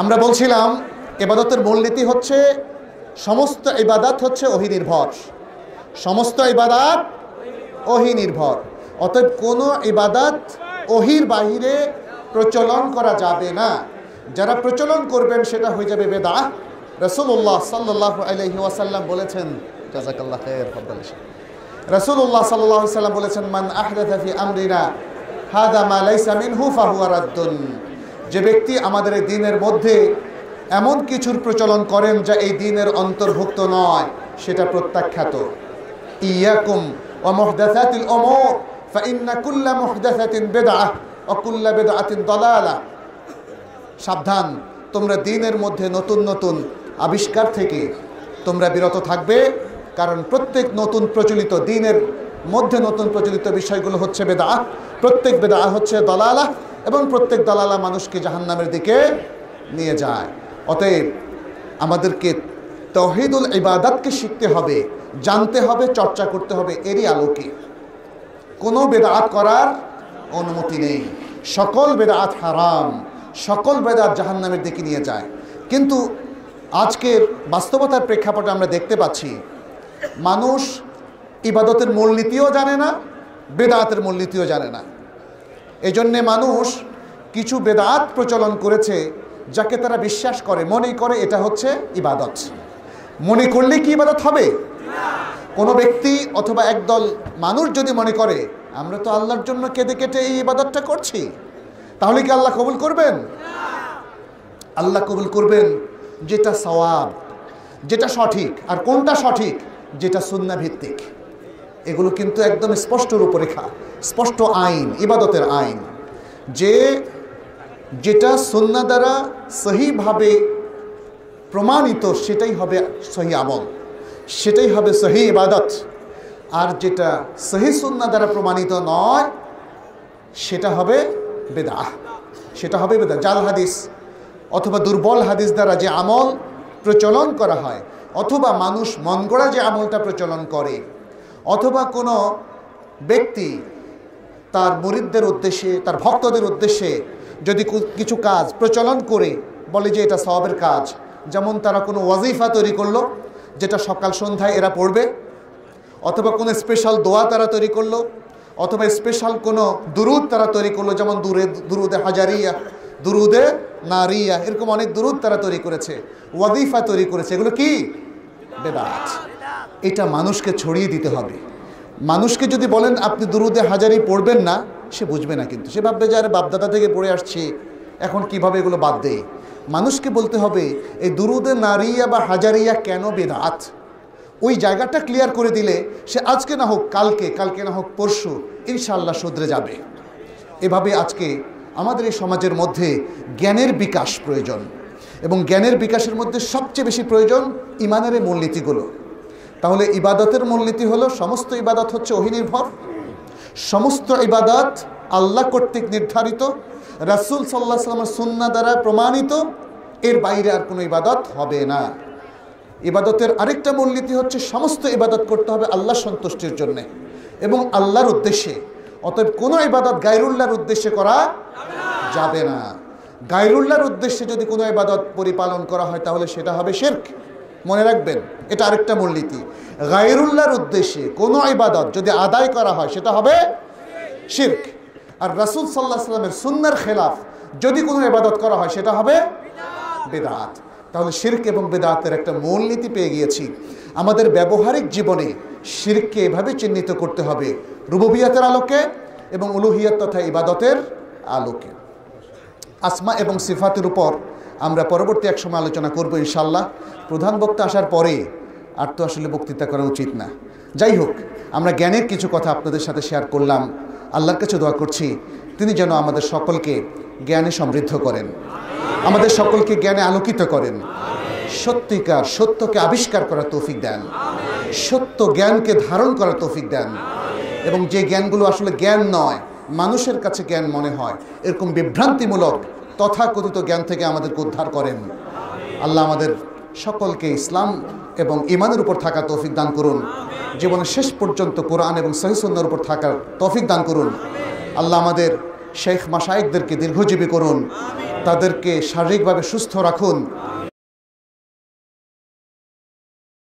আমরা বলছিলাম, এবাদতের মূলনীতি হচ্ছে সমস্ত ইবাদাত হচ্ছে ওহি নির্ভর সমস্ত ইবাদাত ওহি নির্ভর অতএব কোনো ইবাদাত ওহির বাহিরে প্রচলন করা যাবে না। যারা প্রচলন করবেন, সেটা হয়ে যাবে বেদা। রসুল্লাহ সাল্লাহ আলহি ওয়াসাল্লাম বলেছেন রসুল্লাহ সাল্লাহ সাল্লাম বলেছেন, মান ফি আমরিনা, হাদা মা লাইসা মিনহু ফাহুয়া রাদ্দুন। যে ব্যক্তি আমাদের এই দিনের মধ্যে এমন কিছুর প্রচলন করেন যা এই দিনের অন্তর্ভুক্ত নয়, সেটা প্রত্যাখ্যাত। ইয়াকুম ওয়া মুহদাসাতিল উমুর ফাইন্না কুল্লা মুহদাসাতিন বিদআহ ওয়া কুল্লা বিদআতিন দালালা। সাবধান, তোমরা দিনের মধ্যে নতুন নতুন আবিষ্কার থেকে তোমরা বিরত থাকবে, কারণ প্রত্যেক নতুন প্রচলিত দিনের মধ্যে নতুন প্রচলিত বিষয়গুলো হচ্ছে বেদা প্রত্যেক বেদা হচ্ছে দলালা এবং প্রত্যেক দালালা মানুষকে জাহান্নামের দিকে নিয়ে যায়। অতএব আমাদেরকে তহিদুল ইবাদাতকে শিখতে হবে, জানতে হবে, চর্চা করতে হবে, এরই আলোকে। কোনো বেদাত করার অনুমতি নেই। সকল বেদাত হারাম, সকল বেদাত জাহান্নামের দিকে নিয়ে যায়। কিন্তু আজকের বাস্তবতার প্রেক্ষাপটে আমরা দেখতে পাচ্ছি, মানুষ ইবাদতের মূলনীতিও জানে না, বেদাতের মূলনীতিও জানে না। এই জন্যে মানুষ কিছু বেদাত প্রচলন করেছে যাকে তারা বিশ্বাস করে মনে করে এটা হচ্ছে ইবাদত। মনে করলে কি ইবাদত হবে? কোনো ব্যক্তি অথবা একদল মানুষ যদি মনে করে, আমরা তো আল্লাহর জন্য কেঁদে কেটে এই ইবাদতটা করছি, তাহলে কি আল্লাহ কবুল করবেন? আল্লাহ কবুল করবেন যেটা সওয়াব, যেটা সঠিক, আর কোনটা সঠিক? যেটা সুন্না ভিত্তিক এগুলো কিন্তু একদম স্পষ্ট রূপরেখা, স্পষ্ট আইন, ইবাদতের আইন। যে যেটা সুন্না দ্বারা সহিভাবে প্রমাণিত, সেটাই হবে সহি আমল, সেটাই হবে সহি ইবাদত। আর যেটা সহি সুন্না দ্বারা প্রমাণিত নয়, সেটা হবে বেদা সেটা হবে বেদা জাল হাদিস অথবা দুর্বল হাদিস দ্বারা যে আমল প্রচলন করা হয়, অথবা মানুষ মন যে আমলটা প্রচলন করে অথবা কোনো ব্যক্তি তার মুরিদদের উদ্দেশ্যে, তার ভক্তদের উদ্দেশ্যে যদি কিছু কাজ প্রচলন করে, বলে যে এটা সবের কাজ, যেমন তারা কোনো ওয়াজিফা তৈরি করল, যেটা সকাল সন্ধ্যায় এরা পড়বে, অথবা কোনো স্পেশাল দোয়া তারা তৈরি করল, অথবা স্পেশাল কোনো দুরুদ তারা তৈরি করল, যেমন দূরে, দুরুদে হাজারিয়া, দুরুদে নারিয়া, এরকম অনেক দুরুদ তারা তৈরি করেছে, ওয়াজিফা তৈরি করেছে, এগুলো কি? বেদাত। এটা মানুষকে ছড়িয়ে দিতে হবে। মানুষকে যদি বলেন, আপনি দুরুদে হাজারি পড়বেন না, সে বুঝবে না কিন্তু। সে ভাববে যে, আরে, বাপদাদা থেকে পড়ে আসছে, এখন কীভাবে এগুলো বাদ দেয় মানুষকে বলতে হবে, এই দুরুদে নারিয়া বা হাজারিয়া কেন বেদাত? ওই জায়গাটা ক্লিয়ার করে দিলে সে আজকে না হোক কালকে কালকে না হোক পরশু ইনশাল্লাহ শুধরে যাবে। এভাবে আজকে আমাদের এই সমাজের মধ্যে জ্ঞানের বিকাশ প্রয়োজন। এবং জ্ঞানের বিকাশের মধ্যে সবচেয়ে বেশি প্রয়োজন ইমানের মূলনীতিগুলো। তাহলে ইবাদতের মূলনীতি হলো সমস্ত ইবাদত হচ্ছে অহিনির্ভর। সমস্ত ইবাদত আল্লাহ কর্তৃক নির্ধারিত। রাসুল সাল্লাহ সাল্লামের সুন্না দ্বারা প্রমাণিত। এর বাইরে আর কোনো ইবাদত হবে না। ইবাদতের আরেকটা মূলনীতি হচ্ছে সমস্ত ইবাদত করতে হবে আল্লাহ সন্তুষ্টির জন্যে এবং আল্লাহর উদ্দেশ্যে। অতএব কোনো ইবাদত গায়রুল্লাহর উদ্দেশ্যে করা যাবে না। গায়রুল্লাহর উদ্দেশ্যে যদি কোনো ইবাদত পরিপালন করা হয় তাহলে সেটা হবে শেরক। মনে রাখবেন, এটা আরেকটা মূলনীতি। গায়রুল্লাহর উদ্দেশ্যে কোনো ইবাদত যদি আদায় করা হয়, সেটা হবে শির্ক। আর রাসুল সাল্লাহ সাল্লামের সুন্নার খেলাফ যদি কোনো ইবাদত করা হয়, সেটা হবে বেদাত। তাহলে শির্ক এবং বেদাতের একটা মূলনীতি পেয়ে গিয়েছি। আমাদের ব্যবহারিক জীবনে শিরকে এভাবে চিহ্নিত করতে হবে, রুববিয়াতের আলোকে এবং উলুহিয়াত তথা ইবাদতের আলোকে। আসমা এবং সিফাতের উপর আমরা পরবর্তী এক সময় আলোচনা করব ইনশাল্লাহ প্রধান বক্তা আসার পরে আর তো আসলে বক্তৃতা করা উচিত না। যাই হোক, আমরা জ্ঞানের কিছু কথা আপনাদের সাথে শেয়ার করলাম। আল্লাহর কাছে দোয়া করছি, তিনি যেন আমাদের সকলকে জ্ঞানে সমৃদ্ধ করেন। আমাদের সকলকে জ্ঞানে আলোকিত করেন। সত্যিকার, সত্যকে আবিষ্কার করার তৌফিক দেন। সত্য জ্ঞানকে ধারণ করার তৌফিক দেন। এবং যে জ্ঞানগুলো আসলে জ্ঞান নয়, মানুষের কাছে জ্ঞান মনে হয়, এরকম বিভ্রান্তিমূলক তথাকথিত জ্ঞান থেকে আমাদেরকে উদ্ধার করেন। আল্লাহ আমাদের সকলকে ইসলাম এবং ইমানের উপর থাকা তৌফিক দান করুন। জীবনের শেষ পর্যন্ত কোরআন এবং সহিসন্নার উপর থাকার তৌফিক দান করুন। আল্লাহ আমাদের শেখ মাসায়েকদেরকে দীর্ঘজীবী করুন। তাদেরকে শারীরিকভাবে সুস্থ রাখুন।